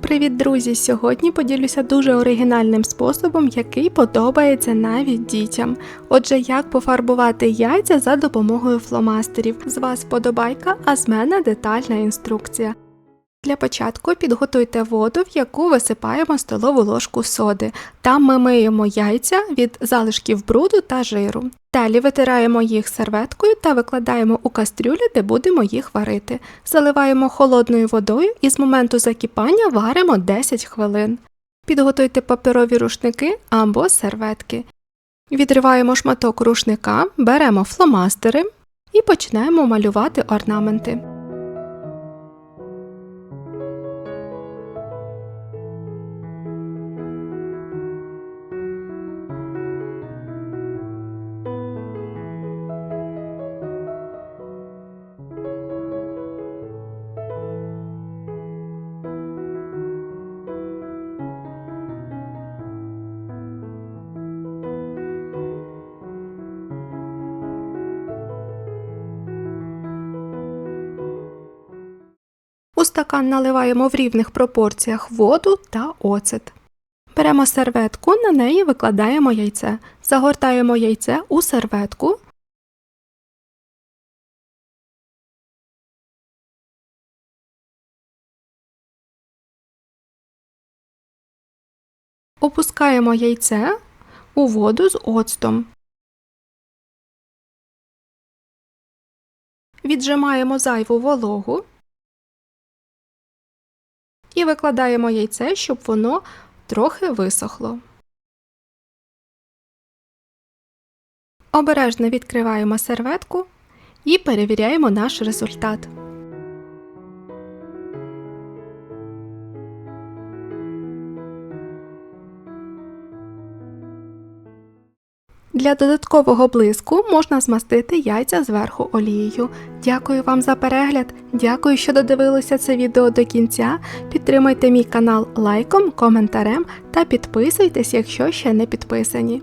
Привіт, друзі! Сьогодні поділюся дуже оригінальним способом, який подобається навіть дітям. Отже, як пофарбувати яйця за допомогою фломастерів. З вас подобайка, а з мене детальна інструкція. Для початку підготуйте воду, в яку висипаємо столову ложку соди. Там ми миємо яйця від залишків бруду та жиру. Далі витираємо їх серветкою та викладаємо у кастрюлю, де будемо їх варити. Заливаємо холодною водою і з моменту закипання варимо 10 хвилин. Підготуйте паперові рушники або серветки. Відриваємо шматок рушника, беремо фломастери і починаємо малювати орнаменти. У стакан наливаємо в рівних пропорціях воду та оцет. Беремо серветку, на неї викладаємо яйце. Загортаємо яйце у серветку. Опускаємо яйце у воду з оцтом. Віджимаємо зайву вологу і викладаємо яйце, щоб воно трохи висохло. Обережно відкриваємо серветку і перевіряємо наш результат. Для додаткового блиску можна змастити яйця зверху олією. Дякую вам за перегляд. Дякую, що додивилися це відео до кінця. Підтримайте мій канал лайком, коментарем та підписуйтесь, якщо ще не підписані.